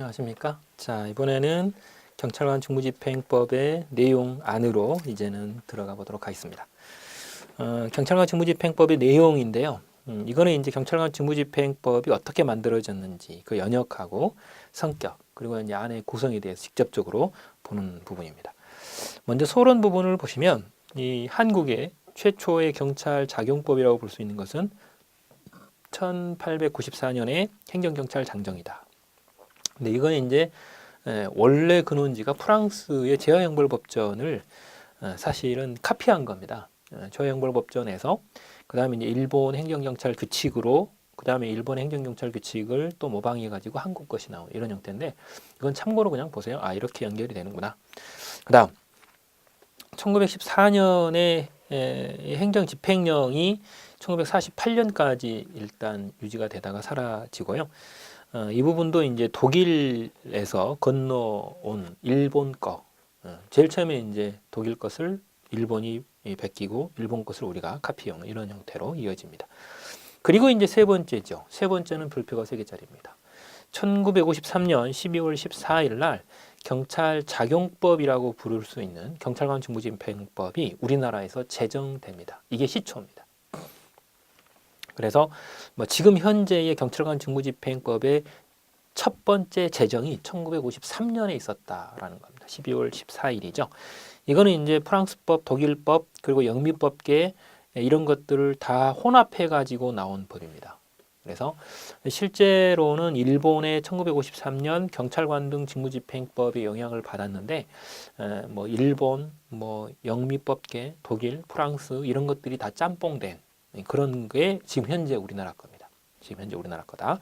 안녕하십니까? 자, 이번에는 경찰관 직무집행법의 내용 안으로 이제는 들어가 보도록 하겠습니다. 어, 경찰관 직무집행법의 내용인데요. 음, 이거는 이제 경찰관 직무집행법이 어떻게 만들어졌는지 그 연역하고 성격 그리고 이제 안의 구성에 대해서 직접적으로 보는 부분입니다. 먼저 소론 부분을 보시면 이 한국의 최초의 경찰 작용법이라고 볼 수 있는 것은 1894년에 행정경찰 장정이다. 근데 이건 이제 에, 원래 근원지가 프랑스의 제어형벌법전을 어, 사실은 카피한 겁니다. 어, 제어형벌법전에서 그 다음에 이제 일본 행정경찰 규칙으로 그 다음에 일본 행정경찰 규칙을 또 모방해 가지고 한국 것이 나온 이런 형태인데 이건 참고로 그냥 보세요. 아 이렇게 연결이 되는구나. 그 다음 1914년에 행정 집행령이 1948년까지 일단 유지가 되다가 사라지고요. 어, 이 부분도 이제 독일에서 건너온 일본 거. 어, 제일 처음에 이제 독일 것을 일본이 베끼고 일본 것을 우리가 카피용 이런 형태로 이어집니다. 그리고 이제 세 번째죠. 세 번째는 불표가 세 개짜리입니다. 1953년 12월 14일 날 경찰 작용법이라고 부를 수 있는 경찰관 직무집행법이 우리나라에서 제정됩니다. 이게 시초입니다. 그래서 뭐 지금 현재의 경찰관 직무집행법의 첫 번째 제정이 1953년에 있었다라는 겁니다. 12월 14일이죠. 이거는 이제 프랑스법, 독일법 그리고 영미법계 이런 것들을 다 혼합해 가지고 나온 법입니다. 그래서 실제로는 일본의 1953년 경찰관 등 직무집행법의 영향을 받았는데 에, 뭐 일본, 뭐 영미법계, 독일, 프랑스 이런 것들이 다 짬뽕된 그런 게 지금 현재 우리나라 겁니다. 지금 현재 우리나라 거다.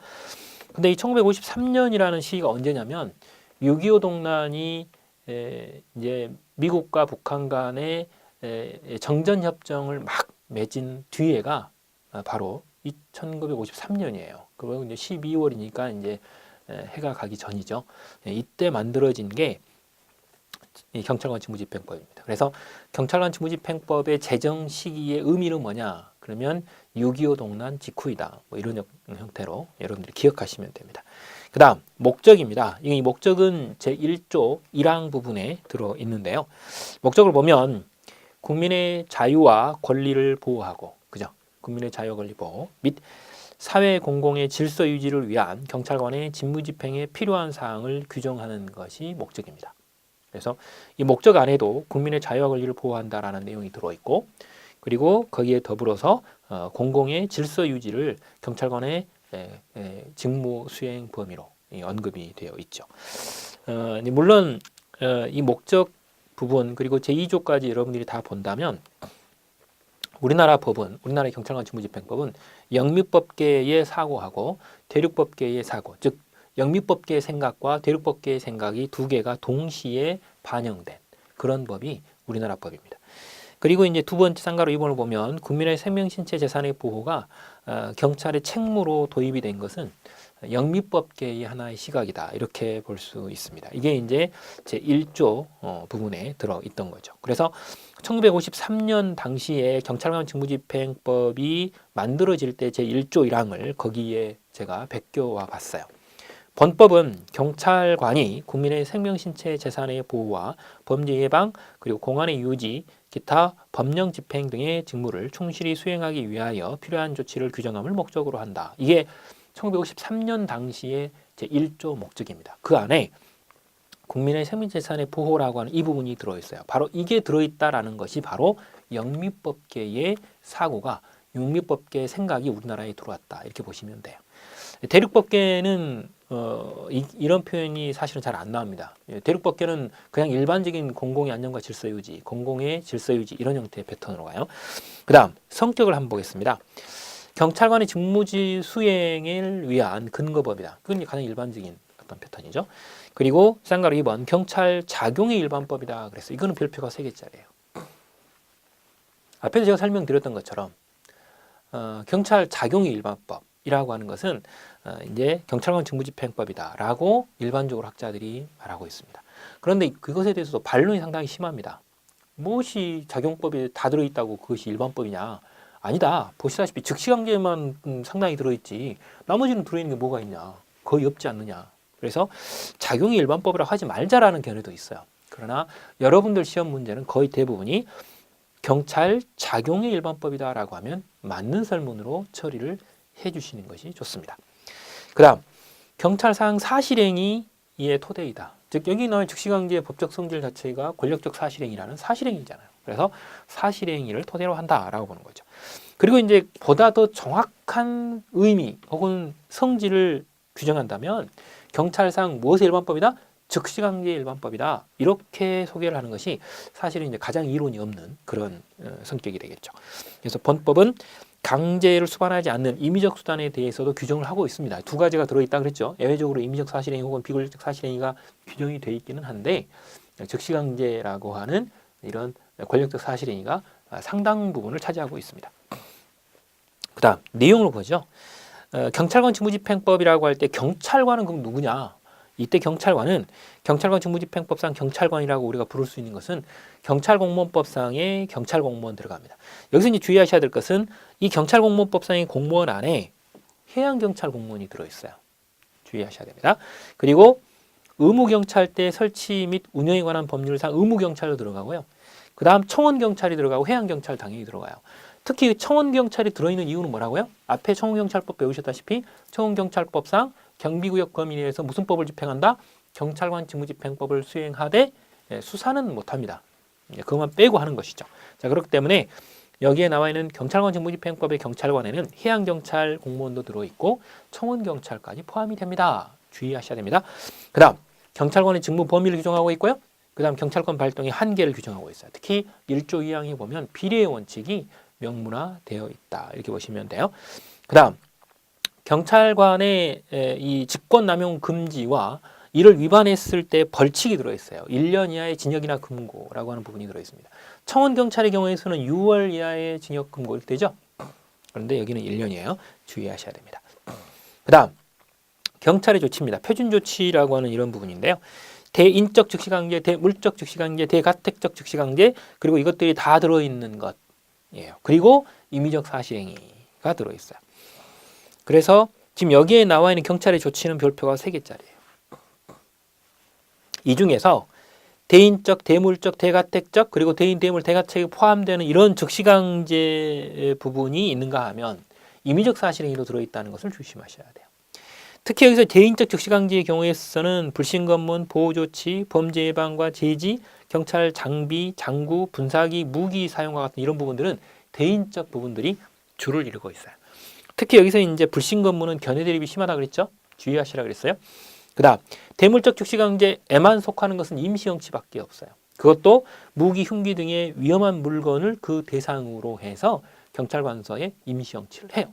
근데 이 1953년이라는 시기가 언제냐면 6.25 동란이 에, 이제 미국과 북한 간의 에, 정전 협정을 막 맺은 뒤에가 아, 바로 1953년이에요. 그리고 이제 12월이니까 이제 에, 해가 가기 전이죠. 에, 이때 만들어진 게 이 경찰관 직무집행법입니다. 그래서 경찰관 직무집행법의 제정 시기의 의미는 뭐냐? 그러면 6.25 동란 직후이다. 뭐 이런 형- 형태로 여러분들이 기억하시면 됩니다. 그 다음, 목적입니다. 이 목적은 제1조 1항 부분에 들어 있는데요. 목적을 보면 국민의 자유와 권리를 보호하고, 그죠? 국민의 자유와 권리 보호 및 사회 공공의 질서 유지를 위한 경찰관의 직무 집행에 필요한 사항을 규정하는 것이 목적입니다. 그래서 이 목적 안에도 국민의 자유와 권리를 보호한다라는 내용이 들어있고 그리고 거기에 더불어서 어, 공공의 질서 유지를 경찰관의 에, 에, 직무 수행 범위로 이 언급이 되어 있죠. 어, 물론 어, 이 목적 부분 그리고 제2조까지 여러분들이 다 본다면 우리나라 법은 우리나라 경찰관 직무집행법은 영미법계의 사고하고 대륙법계의 사고 즉 영미법계의 생각과 대륙법계의 생각이 두 개가 동시에 반영된 그런 법이 우리나라 법입니다. 그리고 이제 두 번째 상가로 2번을 보면 국민의 생명, 신체, 재산의 보호가 어, 경찰의 책무로 도입이 된 것은 영미법계의 하나의 시각이다 이렇게 볼 수 있습니다. 이게 이제 제 1조 어, 부분에 들어 있던 거죠. 그래서 1953년 당시에 경찰관 직무집행법이 만들어질 때 제 1조 1항을 거기에 제가 베껴와 봤어요. 본법은 경찰관이 국민의 생명, 신체, 재산의 보호와 범죄 예방 그리고 공안의 유지, 기타 법령 집행 등의 직무를 충실히 수행하기 위하여 필요한 조치를 규정함을 목적으로 한다. 이게 1953년 당시의 제 1조 목적입니다. 그 안에 국민의 생명 재산의 보호라고 하는 이 부분이 들어 있어요. 바로 이게 들어 있다라는 것이 바로 영미법계의 사고가 육미법계의 생각이 우리나라에 들어왔다. 이렇게 보시면 돼요. 대륙법계는 어, 이, 런 표현이 사실은 잘 안 나옵니다. 예, 대륙법계는 그냥 일반적인 공공의 안전과 질서 유지, 공공의 질서 유지 이런 형태의 패턴으로 가요. 그다음 성격을 한번 보겠습니다. 경찰관의 직무지 수행을 위한 근거법이다. 그건 가장 일반적인 어떤 패턴이죠. 그리고 쌍가루 2번 경찰 작용의 일반법이다. 그래서 이거는 별표가 세 개짜리예요. 앞에서 제가 설명드렸던 것처럼 어, 경찰 작용의 일반법 이라고 하는 것은 어, 이제 경찰관 직무집행법이다라고 일반적으로 학자들이 말하고 있습니다. 그런데 그것에 대해서도 반론이 상당히 심합니다. 무엇이 작용법에 다 들어있다고 그것이 일반법이냐? 아니다. 보시다시피 즉시강제만 음, 상당히 들어있지. 나머지는 들어있는 게 뭐가 있냐? 거의 없지 않느냐? 그래서 작용이 일반법이라고 하지 말자라는 견해도 있어요. 그러나 여러분들 시험 문제는 거의 대부분이 경찰 작용의 일반법이다라고 하면 맞는 설문으로 처리를 해주시는 것이 좋습니다. 그 다음 경찰상 사실행위 이의 토대이다. 즉 여기 나온 즉시강제의 법적 성질 자체가 권력적 사실행위라는 사실행위잖아요. 그래서 사실행위를 토대로 한다라고 보는 거죠. 그리고 이제 보다 더 정확한 의미 혹은 성질을 규정한다면 경찰상 무엇의 일반법이다? 즉시강제 일반법이다. 이렇게 소개를 하는 것이 사실은 이제 가장 이론이 없는 그런 어, 성격이 되겠죠. 그래서 본법은 강제를 수반하지 않는 임의적 수단에 대해서도 규정을 하고 있습니다. 두 가지가 들어있다 그랬죠. 예외적으로 임의적 사실행위 혹은 비권력적 사실행위가 규정이 돼 있기는 한데 즉시강제라고 하는 이런 권력적 사실행위가 상당 부분을 차지하고 있습니다. 그다음 내용을 보죠. 어, 경찰관 직무집행법이라고 할 때 경찰관은 그럼 누구냐? 이때 경찰관은 경찰관 직무집행법상 경찰관이라고 우리가 부를 수 있는 것은 경찰공무원법상의 경찰공무원 들어갑니다. 여기서 이제 주의하셔야 될 것은 이 경찰공무원법상의 공무원 안에 해양경찰공무원이 들어있어요. 주의하셔야 됩니다. 그리고 의무경찰대 설치 및 운영에 관한 법률상 의무경찰로 들어가고요. 그 다음 청원경찰이 들어가고 해양경찰 당연히 들어가요. 특히 청원경찰이 들어있는 이유는 뭐라고요? 앞에 청원경찰법 배우셨다시피 청원경찰법상 경비구역 범위 내에서 무슨 법을 집행한다? 경찰관 직무집행법을 수행하되 예, 수사는 못합니다. 예, 그것만 빼고 하는 것이죠. 자 그렇기 때문에 여기에 나와 있는 경찰관 직무집행법의 경찰관에는 해양경찰 공무원도 들어있고 청원경찰까지 포함이 됩니다. 주의하셔야 됩니다. 그 다음 경찰관의 직무 범위를 규정하고 있고요. 그 다음 경찰권 발동의 한계를 규정하고 있어요. 특히 1조 2항에 보면 비례의 원칙이 명문화되어 있다. 이렇게 보시면 돼요. 그 다음 경찰관의 에, 이 직권남용 금지와 이를 위반했을 때 벌칙이 들어있어요. 1년 이하의 징역이나 금고라고 하는 부분이 들어있습니다. 청원경찰의 경우에서는 6월 이하의 징역 금고일 때죠. 그런데 여기는 1년이에요. 주의하셔야 됩니다. 그 다음 경찰의 조치입니다. 표준 조치라고 하는 이런 부분인데요. 대인적 즉시강제, 대물적 즉시강제, 대가택적 즉시강제 그리고 이것들이 다 들어있는 것이에요. 그리고 임의적 사실행위가 들어있어요. 그래서 지금 여기에 나와 있는 경찰의 조치는 별표가 세 개짜리예요. 이 중에서 대인적, 대물적, 대가택적 그리고 대인, 대물, 대가택이 포함되는 이런 즉시강제 부분이 있는가 하면 임의적 사실행위도 들어있다는 것을 조심하셔야 돼요. 특히 여기서 대인적 즉시강제의 경우에서는 불신검문, 보호조치, 범죄 예방과 제지, 경찰 장비, 장구, 분사기, 무기 사용과 같은 이런 부분들은 대인적 부분들이 줄을 이루고 있어요. 특히 여기서 이제 불신검문은 견해 대립이 심하다 그랬죠? 주의하시라 그랬어요. 그다음 대물적 즉시 강제 에만 속하는 것은 임시형치밖에 없어요. 그것도 무기, 흉기 등의 위험한 물건을 그 대상으로 해서 경찰관서에 임시형치를 해요.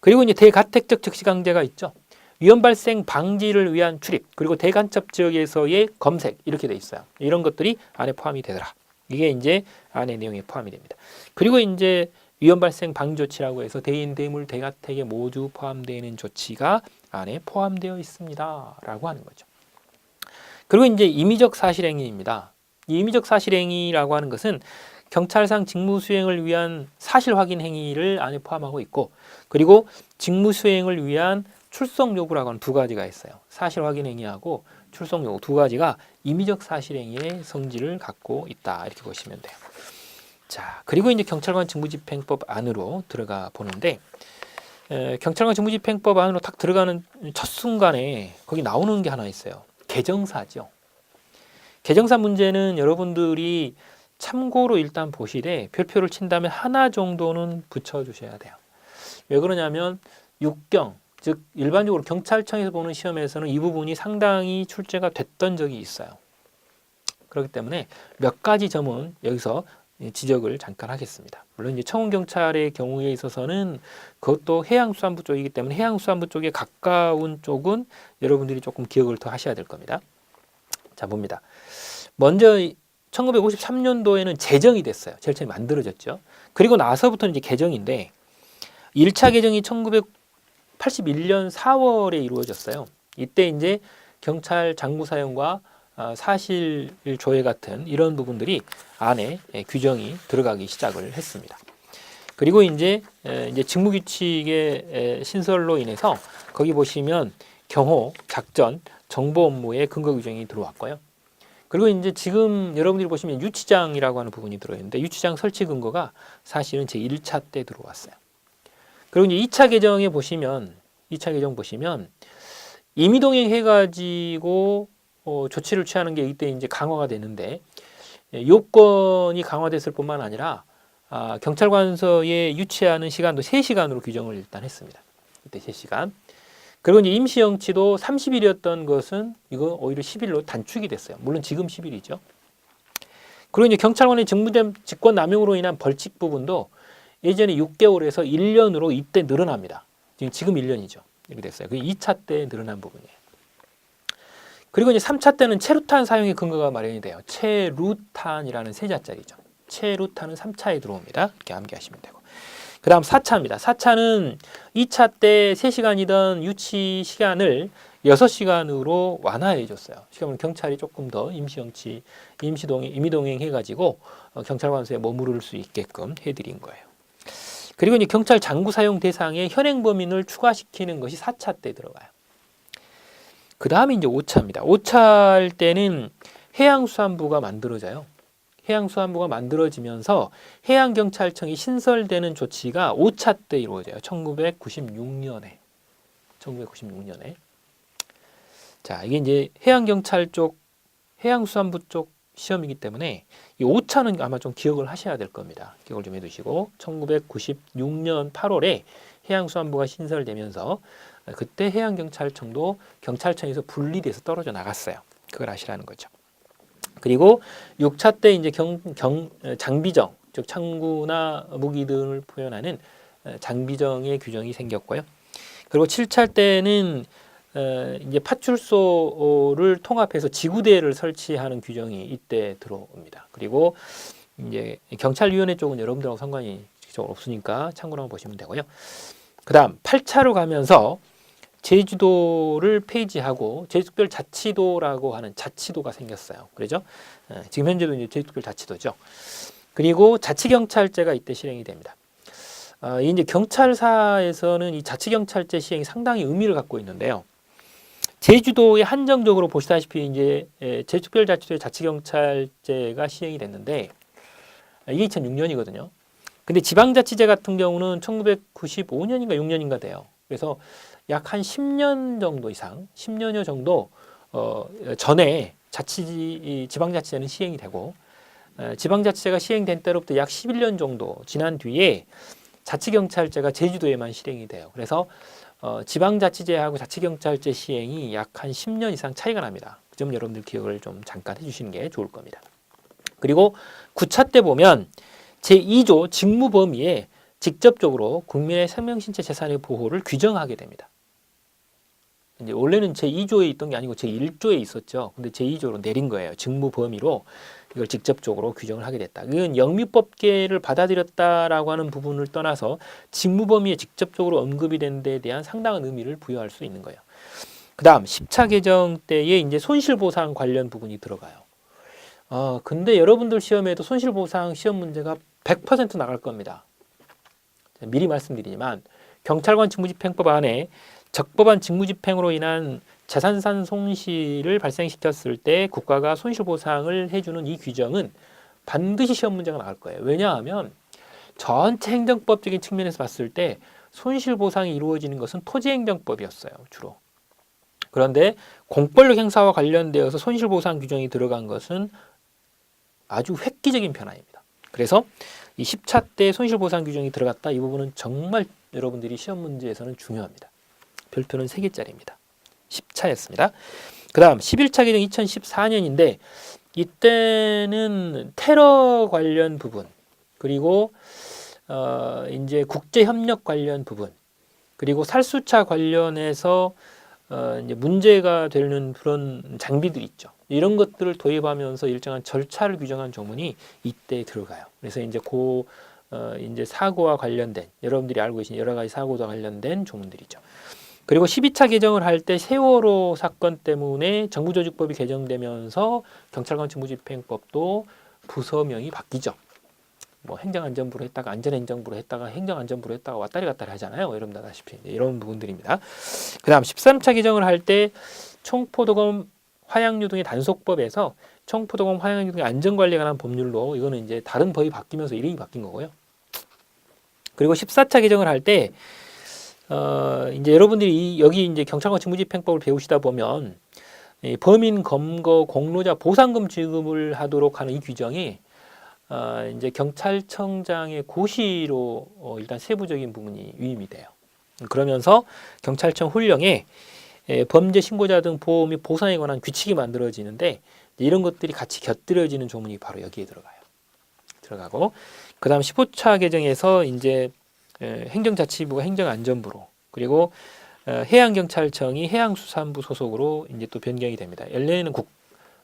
그리고 이제 대가택적 즉시 강제가 있죠. 위험 발생 방지를 위한 출입 그리고 대간첩 지역에서의 검색 이렇게 돼 있어요. 이런 것들이 안에 포함이 되더라. 이게 이제 안에 내용에 포함이 됩니다. 그리고 이제 위험 발생 방지 조치라고 해서 대인, 대물, 대가택에 모두 포함되는 조치가 안에 포함되어 있습니다라고 하는 거죠. 그리고 이제 임의적 사실행위입니다. 이 임의적 사실행위라고 하는 것은 경찰상 직무 수행을 위한 사실 확인 행위를 안에 포함하고 있고 그리고 직무 수행을 위한 출석 요구라고 하는 두 가지가 있어요. 사실 확인 행위하고 출석 요구 두 가지가 임의적 사실 행위의 성질을 갖고 있다. 이렇게 보시면 돼요. 자, 그리고 이제 경찰관 직무집행법 안으로 들어가 보는데 에, 경찰관 직무집행법 안으로 딱 들어가는 첫 순간에 거기 나오는 게 하나 있어요. 개정사죠. 개정사 문제는 여러분들이 참고로 일단 보시되 별표를 친다면 하나 정도는 붙여주셔야 돼요. 왜 그러냐면 육경 즉 일반적으로 경찰청에서 보는 시험에서는 이 부분이 상당히 출제가 됐던 적이 있어요. 그렇기 때문에 몇 가지 점은 여기서 지적을 잠깐 하겠습니다. 물론 이제 청원 경찰의 경우에 있어서는 그것도 해양수산부 쪽이기 때문에 해양수산부 쪽에 가까운 쪽은 여러분들이 조금 기억을 더 하셔야 될 겁니다. 자 봅니다. 먼저 1953년도에는 제정이 됐어요. 제일 처음에 만들어졌죠. 그리고 나서부터는 이제 개정인데 1차 개정이 1981년 4월에 이루어졌어요. 이때 이제 경찰 장부 사용과 어, 사실 조회 같은 이런 부분들이 안에 예, 규정이 들어가기 시작을 했습니다. 그리고 이제 에, 이제 직무 규칙의 에, 신설로 인해서 거기 보시면 경호, 작전, 정보 업무의 근거 규정이 들어왔고요. 그리고 이제 지금 여러분들이 보시면 유치장이라고 하는 부분이 들어있는데 유치장 설치 근거가 사실은 제 1차 때 들어왔어요. 그리고 이제 2차 개정에 보시면 2차 개정 보시면 임의동행 해가지고 어, 조치를 취하는 게 이때 이제 강화가 되는데 예, 요건이 강화됐을 뿐만 아니라 아, 경찰관서에 유치하는 시간도 3시간으로 규정을 일단 했습니다. 이때 3시간. 그리고 이제 임시영치도 30일이었던 것은 이거 오히려 10일로 단축이 됐어요. 물론 지금 10일이죠. 그리고 이제 경찰관의 직무된 직권 남용으로 인한 벌칙 부분도 예전에 6개월에서 1년으로 이때 늘어납니다. 지금 지금 1년이죠. 이렇게 됐어요. 그 2차 때 늘어난 부분이에요. 그리고 이제 3차 때는 체루탄 사용의 근거가 마련이 돼요. 체루탄이라는 세 자짜리죠. 체루탄은 3차에 들어옵니다. 이렇게 암기하시면 되고. 그 다음 4차입니다. 4차는 2차 때 3시간이던 유치 시간을 6시간으로 완화해 줬어요. 시간을 경찰이 조금 더 임시영치, 임시동행, 임의동행 해가지고 어, 경찰관서에 머무를 수 있게끔 해드린 거예요. 그리고 이제 경찰 장구 사용 대상에 현행 범인을 추가시키는 것이 4차 때 들어가요. 그 다음에 이제 5차입니다. 5차일 때는 해양수산부가 만들어져요. 해양수산부가 만들어지면서 해양경찰청이 신설되는 조치가 5차 때 이루어져요. 1996년에. 1996년에. 자, 이게 이제 해양경찰 쪽, 해양수산부 쪽 시험이기 때문에 이 5차는 아마 좀 기억을 하셔야 될 겁니다. 기억을 좀 해두시고 1996년 8월에 해양수산부가 신설되면서 그때 해양경찰청도 경찰청에서 분리돼서 떨어져 나갔어요. 그걸 아시라는 거죠. 그리고 6차 때 이제 경, 경 장비정, 즉 창구나 무기 등을 표현하는 장비정의 규정이 생겼고요. 그리고 7차 때는 어, 이제 파출소를 통합해서 지구대를 설치하는 규정이 이때 들어옵니다. 그리고 이제 경찰위원회 쪽은 여러분들하고 상관이 없으니까 참고로 보시면 되고요. 그 다음 8차로 가면서 제주도를 폐지하고 제주특별 자치도라고 하는 자치도가 생겼어요. 그렇죠? 예, 지금 현재도 이제 제주특별 자치도죠. 그리고 자치경찰제가 이때 실행이 됩니다. 아, 이제 경찰사에서는 이 자치경찰제 시행이 상당히 의미를 갖고 있는데요. 제주도에 한정적으로 보시다시피 이제 예, 제주특별자치도의 자치경찰제가 시행이 됐는데 아, 이게 2006년이거든요. 근데 지방자치제 같은 경우는 1995년인가 6년인가 돼요. 그래서 약 한 10년 정도 이상, 10년여 정도 어, 전에 자치 지방자치제는 시행이 되고 어, 지방자치제가 시행된 때로부터 약 11년 정도 지난 뒤에 자치경찰제가 제주도에만 실행이 돼요. 그래서 어, 지방자치제하고 자치경찰제 시행이 약 한 10년 이상 차이가 납니다. 그 점 여러분들 기억을 좀 잠깐 해주시는 게 좋을 겁니다. 그리고 9차 때 보면 제2조 직무 범위에 직접적으로 국민의 생명, 신체, 재산의 보호를 규정하게 됩니다. 이제 원래는 제2조에 있던 게 아니고 제1조에 있었죠. 근데 제2조로 내린 거예요. 직무 범위로 이걸 직접적으로 규정을 하게 됐다. 이건 영미법계를 받아들였다라고 하는 부분을 떠나서 직무 범위에 직접적으로 언급이 된데 대한 상당한 의미를 부여할 수 있는 거예요. 그 다음 10차 개정 때에 이제 손실보상 관련 부분이 들어가요. 어, 근데 여러분들 시험에도 손실보상 시험 문제가 100% 나갈 겁니다. 미리 말씀드리지만 경찰관 직무집행법 안에 적법한 직무집행으로 인한 재산산 손실을 발생시켰을 때 국가가 손실보상을 해주는 이 규정은 반드시 시험 문제가 나올 거예요. 왜냐하면 전체 행정법적인 측면에서 봤을 때 손실보상이 이루어지는 것은 토지행정법이었어요. 주로. 그런데 공권력 행사와 관련되어서 손실보상 규정이 들어간 것은 아주 획기적인 변화입니다. 그래서 이 10차 때 손실보상 규정이 들어갔다 이 부분은 정말 여러분들이 시험 문제에서는 중요합니다. 별표는 3개짜리입니다. 10차였습니다. 그 다음 11차 개정 2014년인데 이때는 테러 관련 부분 그리고 어 이제 국제 협력 관련 부분 그리고 살수차 관련해서 어 이제 문제가 되는 그런 장비들 있죠. 이런 것들을 도입하면서 일정한 절차를 규정한 조문이 이때 들어가요. 그래서 이제 고 어, 이제 사고와 관련된 여러분들이 알고 계신 여러 가지 사고와 관련된 조문들이죠. 그리고 12차 개정을 할 때 세월호 사건 때문에 정부조직법이 개정되면서 경찰관 직무집행법도 부서명이 바뀌죠. 뭐 행정안전부로 했다가 안전행정부로 했다가 행정안전부로 했다가 왔다리 갔다리 하잖아요. 여러분들 이제 이런 부분들입니다. 그 다음 13차 개정을 할 때 총포도금 화양류 등의 단속법에서 총포도금 화양류 등의 안전관리에 관한 법률로 이거는 이제 다른 법이 바뀌면서 이름이 바뀐 거고요. 그리고 14차 개정을 할 때 어, 이제 여러분들이 이- 여기 이제 경찰관 직무집행법을 배우시다 보면 이 범인 검거 공로자 보상금 지급을 하도록 하는 이 규정이 어, 이제 경찰청장의 고시로 어, 일단 세부적인 부분이 위임이 돼요. 그러면서 경찰청 훈령에 에, 범죄 신고자 등및 보상에 관한 규칙이 만들어지는데 이런 것들이 같이 곁들여지는 조문이 바로 여기에 들어가요. 들어가고 그다음 15차 개정에서 이제 에, 행정자치부가 행정안전부로 그리고 어, 해양경찰청이 해양수산부 소속으로 이제 또 변경이 됩니다. 원래는 국,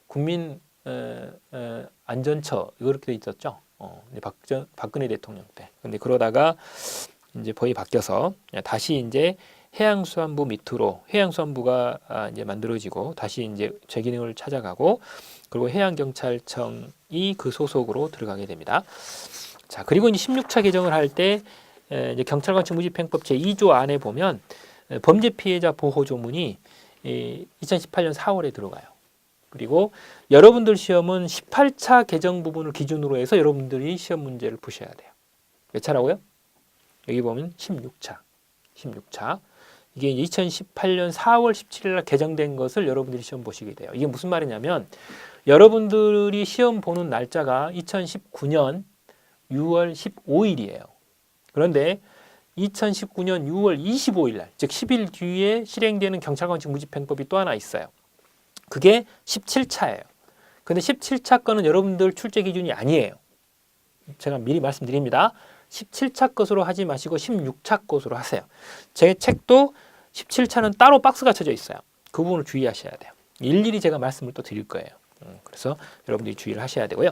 국민 어, 어, 안전처 이렇게 돼 있었죠. 어, 박전, 박근혜 대통령 때. 근데 그러다가 이제 법이 바뀌어서 다시 이제 해양수산부 밑으로 해양수산부가 아, 이제 만들어지고 다시 이제 제 기능을 찾아가고 그리고 해양경찰청이 그 소속으로 들어가게 됩니다. 자 그리고 이제 16차 개정을 할 때 이제 경찰관 직무집행법 제 2조 안에 보면 에, 범죄 피해자 보호 조문이 이 2018년 4월에 들어가요. 그리고 여러분들 시험은 18차 개정 부분을 기준으로 해서 여러분들이 시험 문제를 푸셔야 돼요. 몇 차라고요? 여기 보면 16차. 16차. 이게 이제 2018년 4월 17일 날 개정된 것을 여러분들이 시험 보시게 돼요. 이게 무슨 말이냐면 여러분들이 시험 보는 날짜가 2019년 6월 15일이에요. 그런데 2019년 6월 25일 날, 즉 10일 뒤에 실행되는 경찰관 직무집행법이 또 하나 있어요. 그게 17차예요. 근데 17차 거는 여러분들 출제 기준이 아니에요. 제가 미리 말씀드립니다. 17차 것으로 하지 마시고 16차 것으로 하세요. 제 책도 17차는 따로 박스가 쳐져 있어요. 그 부분을 주의하셔야 돼요. 일일이 제가 말씀을 또 드릴 거예요. 음, 그래서 여러분들이 주의를 하셔야 되고요.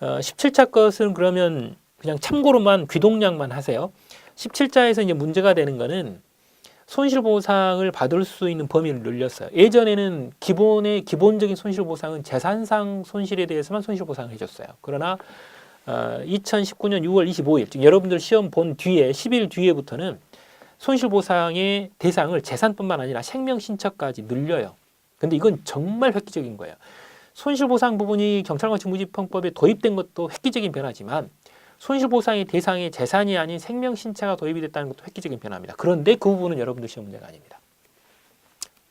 어, 17차 것은 그러면 그냥 참고로만 귀동량만 하세요. 17자에서 이제 문제가 되는 거는 손실보상을 받을 수 있는 범위를 늘렸어요. 예전에는 기본의 기본적인 손실보상은 재산상 손실에 대해서만 손실보상을 해줬어요. 그러나 어, 2019년 6월 25일, 즉 여러분들 시험 본 뒤에 10일 뒤에부터는 손실보상의 대상을 재산뿐만 아니라 생명신처까지 늘려요. 근데 이건 정말 획기적인 거예요. 손실보상 부분이 경찰관 직무집행법에 도입된 것도 획기적인 변화지만 손실보상의 대상의 재산이 아닌 생명신체가 도입이 됐다는 것도 획기적인 변화입니다. 그런데 그 부분은 여러분들 시험 문제가 아닙니다.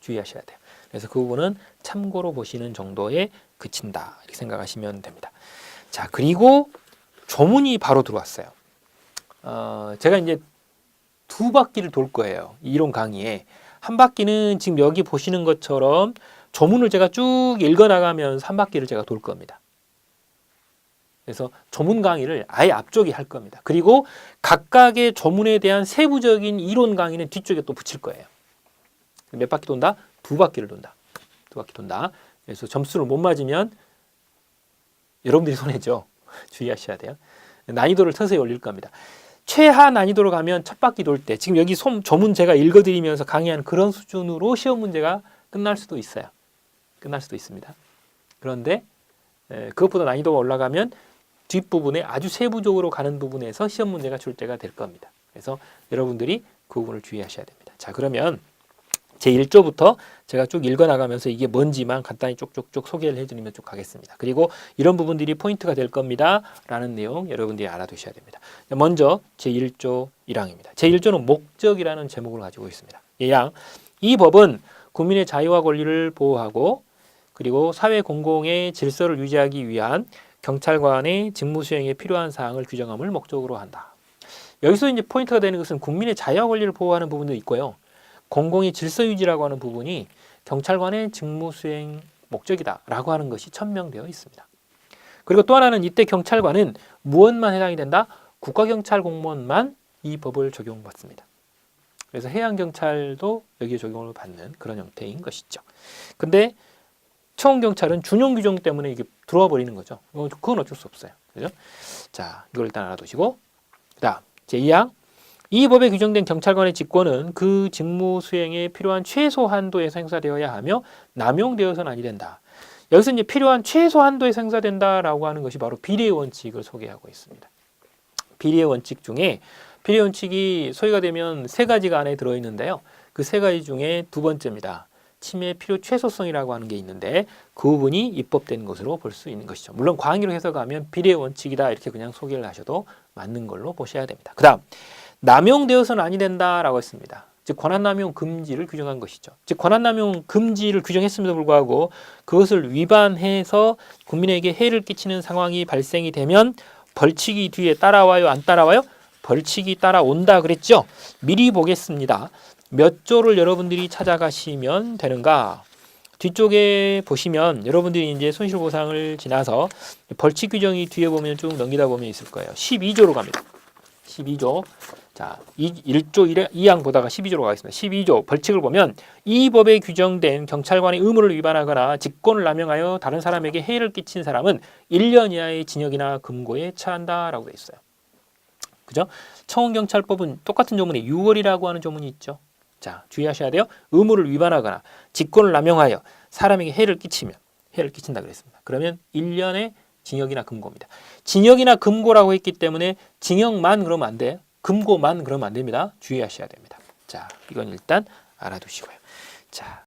주의하셔야 돼요. 그래서 그 부분은 참고로 보시는 정도에 그친다 이렇게 생각하시면 됩니다. 자 그리고 조문이 바로 들어왔어요. 어, 제가 이제 두 바퀴를 돌 거예요. 이론 강의에 한 바퀴는 지금 여기 보시는 것처럼 조문을 제가 쭉 읽어 나가면서 한 바퀴를 제가 돌 겁니다. 그래서 조문 강의를 아예 앞쪽에 할 겁니다. 그리고 각각의 조문에 대한 세부적인 이론 강의는 뒤쪽에 또 붙일 거예요. 몇 바퀴 돈다? 두 바퀴를 돈다. 두 바퀴 돈다. 그래서 점수를 못 맞으면 여러분들이 손해죠. 주의하셔야 돼요. 난이도를 서서히 올릴 겁니다. 최하 난이도로 가면 첫 바퀴 돌 때 지금 여기 솜 조문 제가 읽어드리면서 강의하는 그런 수준으로 시험 문제가 끝날 수도 있어요. 끝날 수도 있습니다. 그런데 에, 그것보다 난이도가 올라가면 뒷부분에 아주 세부적으로 가는 부분에서 시험 문제가 출제가 될 겁니다. 그래서 여러분들이 그 부분을 주의하셔야 됩니다. 자, 그러면 제 1조부터 제가 쭉 읽어 나가면서 이게 뭔지만 간단히 쭉쭉쭉 소개를 해드리면 쭉 가겠습니다. 그리고 이런 부분들이 포인트가 될 겁니다. 라는 내용 여러분들이 알아두셔야 됩니다. 먼저 제 1조 1항입니다. 제 1조는 목적이라는 제목을 가지고 있습니다. 예양, 이 법은 국민의 자유와 권리를 보호하고 그리고 사회 공공의 질서를 유지하기 위한 경찰관의 직무 수행에 필요한 사항을 규정함을 목적으로 한다. 여기서 이제 포인트가 되는 것은 국민의 자유와 권리를 보호하는 부분도 있고요. 공공의 질서 유지라고 하는 부분이 경찰관의 직무 수행 목적이다라고 하는 것이 천명되어 있습니다. 그리고 또 하나는 이때 경찰관은 무엇만 해당이 된다? 국가경찰 공무원만 이 법을 적용받습니다. 그래서 해양경찰도 여기에 적용을 받는 그런 형태인 것이죠. 근데 청원경찰은 준용 규정 때문에 이게 들어와 버리는 거죠. 어, 그건 어쩔 수 없어요. 그죠? 자, 이걸 일단 알아두시고. 그 다음, 제2항. 이 법에 규정된 경찰관의 직권은 그 직무 수행에 필요한 최소 한도에서 행사되어야 하며 남용되어서는 아니 된다. 여기서 이제 필요한 최소 한도에서 행사된다라고 하는 것이 바로 비례 원칙을 소개하고 있습니다. 비리의 원칙 중에 비리의 원칙이 소위가 되면 세 가지가 안에 들어 있는데요. 그 세 가지 중에 두 번째입니다. 침해 필요 최소성이라고 하는 게 있는데 그 부분이 입법된 것으로 볼 수 있는 것이죠. 물론 광의로 해석하면 비리의 원칙이다 이렇게 그냥 소개를 하셔도 맞는 걸로 보셔야 됩니다. 그다음 남용되어서는 아니 된다라고 했습니다. 즉 권한남용 금지를 규정한 것이죠. 즉 권한남용 금지를 규정했음에도 불구하고 그것을 위반해서 국민에게 해를 끼치는 상황이 발생이 되면 벌칙이 뒤에 따라와요, 안 따라와요? 벌칙이 따라온다 그랬죠. 미리 보겠습니다. 몇 조를 여러분들이 찾아가시면 되는가? 뒤쪽에 보시면 여러분들이 이제 손실 보상을 지나서 벌칙 규정이 뒤에 보면 쭉 넘기다 보면 있을 거예요. 12조로 갑니다. 12조. 자, 1조 1, 2항 보다가 12조로 가겠습니다. 12조 벌칙을 보면 이 법에 규정된 경찰관의 의무를 위반하거나 직권을 남용하여 다른 사람에게 해를 끼친 사람은 1년 이하의 징역이나 금고에 처한다라고 돼 있어요. 그죠? 청원경찰법은 똑같은 조문에 6월이라고 하는 조문이 있죠. 자, 주의하셔야 돼요. 의무를 위반하거나 직권을 남용하여 사람에게 해를 끼치면 해를 끼친다 그랬습니다. 그러면 1년의 징역이나 금고입니다. 징역이나 금고라고 했기 때문에 징역만 그러면 안 돼. 금고만 그러면 안 됩니다. 주의하셔야 됩니다. 자, 이건 일단 알아두시고요. 자,